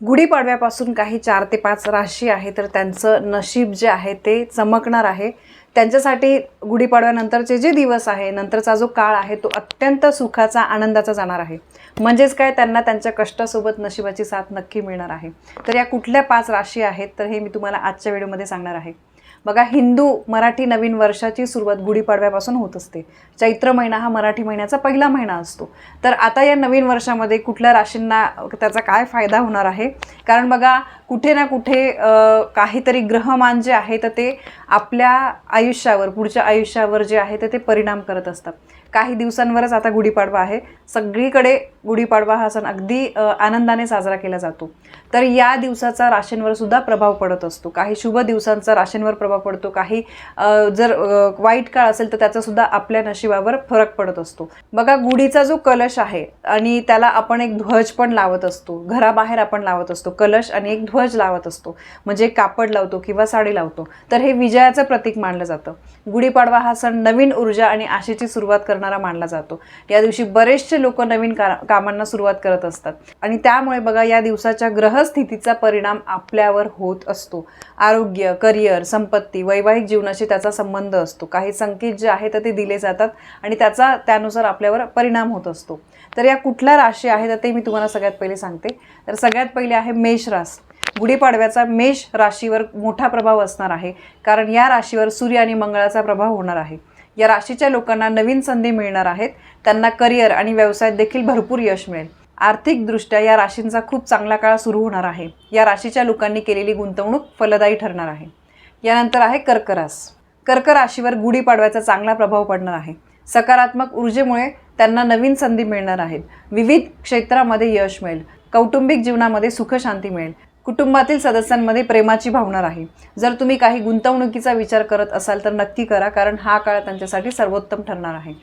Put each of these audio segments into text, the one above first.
गुढीपाडव्यापासून काही चार ते पाच राशी आहे तर त्यांचं नशीब जे आहे ते चमकणार आहे. त्यांच्यासाठी गुढीपाडव्यानंतरचे जे दिवस आहे नंतरचा जो काळ आहे तो अत्यंत सुखाचा आनंदाचा जाणार आहे. म्हणजेच काय? त्यांना त्यांच्या कष्टासोबत नशिबाची साथ नक्की मिळणार आहे. तर या कुठल्या पाच राशी आहेत तर हे मी तुम्हाला आजच्या व्हिडिओमध्ये सांगणार आहे. बघा हिंदू मराठी नवीन वर्षाची सुरुवात गुढीपाडव्यापासून होत असते. चैत्र महिना हा मराठी महिन्याचा पहिला महिना असतो. तर आता या नवीन वर्षामध्ये कुठल्या राशींना त्याचा काय फायदा होणार आहे? कारण बघा कुठे ना कुठे काहीतरी ग्रहमान जे आहे तर ते आपल्या आयुष्यावर पुढच्या आयुष्यावर जे आहे तर ते परिणाम करत असतात. काही दिवसांवरच आता गुढीपाडवा आहे. सगळीकडे गुढीपाडवा हा सण अगदी आनंदाने साजरा केला जातो. तर या दिवसाचा राशींवर सुद्धा प्रभाव पडत असतो. काही शुभ दिवसांचा राशींवर प्रभाव पडतो. काही जर वाईट काळ असेल तर त्याचा सुद्धा आपल्या नशिबावर फरक पडत असतो. बघा गुढीचा जो कलश आहे आणि त्याला आपण एक ध्वज पण लावत असतो. घराबाहेर आपण लावत असतो. कलश आणि एक ध्वज लावत असतो. म्हणजे कापड लावतो किंवा साडी लावतो. तर हे विजयाचं प्रतीक मानलं जातं. गुढीपाडवा हा सण नवीन ऊर्जा आणि आशेची सुरुवात करणारा मानला जातो. या दिवशी बरेचसे लोक नवीन का कामांना सुरुवात करत असतात. आणि त्यामुळे बघा या दिवसाच्या ग्रहस्थितीचा परिणाम आपल्यावर होत असतो. आरोग्य करिअर संपत्ती वैवाहिक जीवनाशी त्याचा संबंध असतो. काही संकेत जे आहे तर ते दिले जातात आणि त्याचा त्यानुसार आपल्यावर परिणाम होत असतो. तर या कुठल्या राशी आहे तर ते मी तुम्हाला सगळ्यात पहिले सांगते. तर सगळ्यात पहिले आहे मेष रास गुढीपाडव्याचा मेष राशीवर मोठा प्रभाव असणार आहे. कारण या राशीवर सूर्य आणि मंगळाचा प्रभाव होणार आहे. या राशीच्या लोकांना नवीन संधी मिळणार आहेत. त्यांना करिअर आणि व्यवसायात देखील भरपूर यश मिळेल. आर्थिकदृष्ट्या या राशींचा खूप चांगला काळ सुरू होणार आहे. या राशीच्या लोकांनी केलेली गुंतवणूक फलदायी ठरणार आहे. यानंतर आहे कर्करास. कर्क राशीवर गुढीपाडव्याचा चांगला प्रभाव पडणार आहे. सकारात्मक ऊर्जेमुळे त्यांना नवीन संधी मिळणार आहेत. विविध क्षेत्रामध्ये यश मिळेल. कौटुंबिक जीवनामध्ये सुखशांती मिळेल. कुटुंबातील सदस्यांमध्ये प्रेमाची भावना राहील जर तुम्ही काही गुंतवणुकीचा विचार करत असाल तर नक्की करा कारण हा काळ त्यांच्यासाठी सर्वोत्तम ठरणार आहे.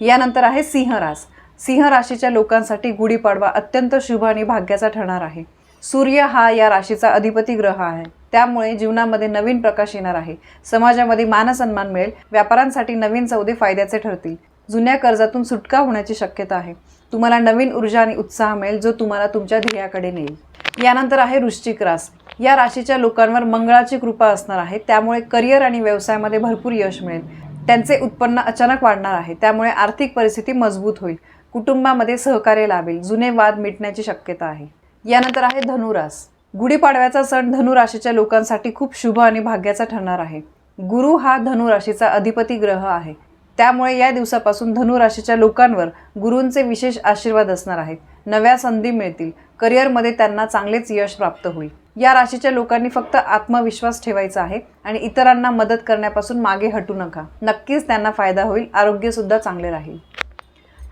यानंतर आहे सिंहरास सिंह राशीच्या लोकांसाठी गुढीपाडवा अत्यंत शुभ आणि भाग्याचा ठरणार आहे. सूर्य हा या राशीचा अधिपती ग्रह आहे. त्यामुळे जीवनामध्ये नवीन प्रकाश येणार आहे. समाजामध्ये मानसन्मान मिळेल. व्यापारांसाठी नवीन सौदे फायद्याचे ठरतील. जुन्या कर्जातून सुटका होण्याची शक्यता आहे. तुम्हाला नवीन ऊर्जा आणि उत्साह मिळेल जो तुम्हाला तुमच्या ध्येयाकडे नेईल. यानंतर आहे वृश्चिक रास. या राशीच्या लोकांवर मंगळाची कृपा असणार आहे. त्यामुळे करिअर आणि व्यवसायामध्ये भरपूर यश मिळेल. त्यांचे उत्पन्न अचानक वाढणार आहे. त्यामुळे आर्थिक परिस्थिती मजबूत होईल. कुटुंबामध्ये सहकार्य लाभेल. जुने वाद मिटण्याची शक्यता आहे. यानंतर आहे धनुरास गुढीपाडव्याचा सण धनुराशीच्या लोकांसाठी खूप शुभ आणि भाग्याचा ठरणार आहे. गुरु हा धनुराशीचा अधिपती ग्रह आहे. त्यामुळे या दिवसापासून धनु राशीच्या लोकांवर गुरूंचे विशेष आशीर्वाद असणार आहेत. नव्या संधी मिळतील. करिअरमध्ये त्यांना चांगलेच यश प्राप्त होईल. या राशीच्या लोकांनी फक्त आत्मविश्वास ठेवायचा आहे आणि इतरांना मदत करण्यापासून मागे हटू नका. नक्कीच त्यांना फायदा होईल. आरोग्य सुद्धा चांगले राहील.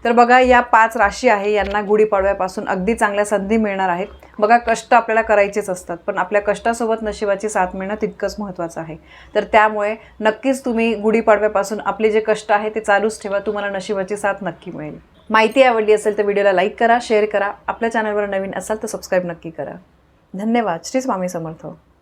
तर बघा या पाच राशी आहे यांना गुढीपाडव्यापासून अगदी चांगल्या संधी मिळणार आहेत. बघा कष्ट आपल्याला करायचेच असतात पण आपल्या कष्टासोबत नशिबाची साथ मिळणं तितकंच महत्त्वाचं आहे. तर त्यामुळे नक्कीच तुम्ही गुढीपाडव्यापासून आपले जे कष्ट आहे ते चालूच ठेवा तुम्हाला नशिबाची साथ नक्की मिळेल. माहिती आवडली असेल तर व्हिडिओला लाईक करा शेअर करा. आपल्या चॅनलवर नवीन असाल तर सबस्क्राईब नक्की करा. धन्यवाद. श्री स्वामी समर्थ.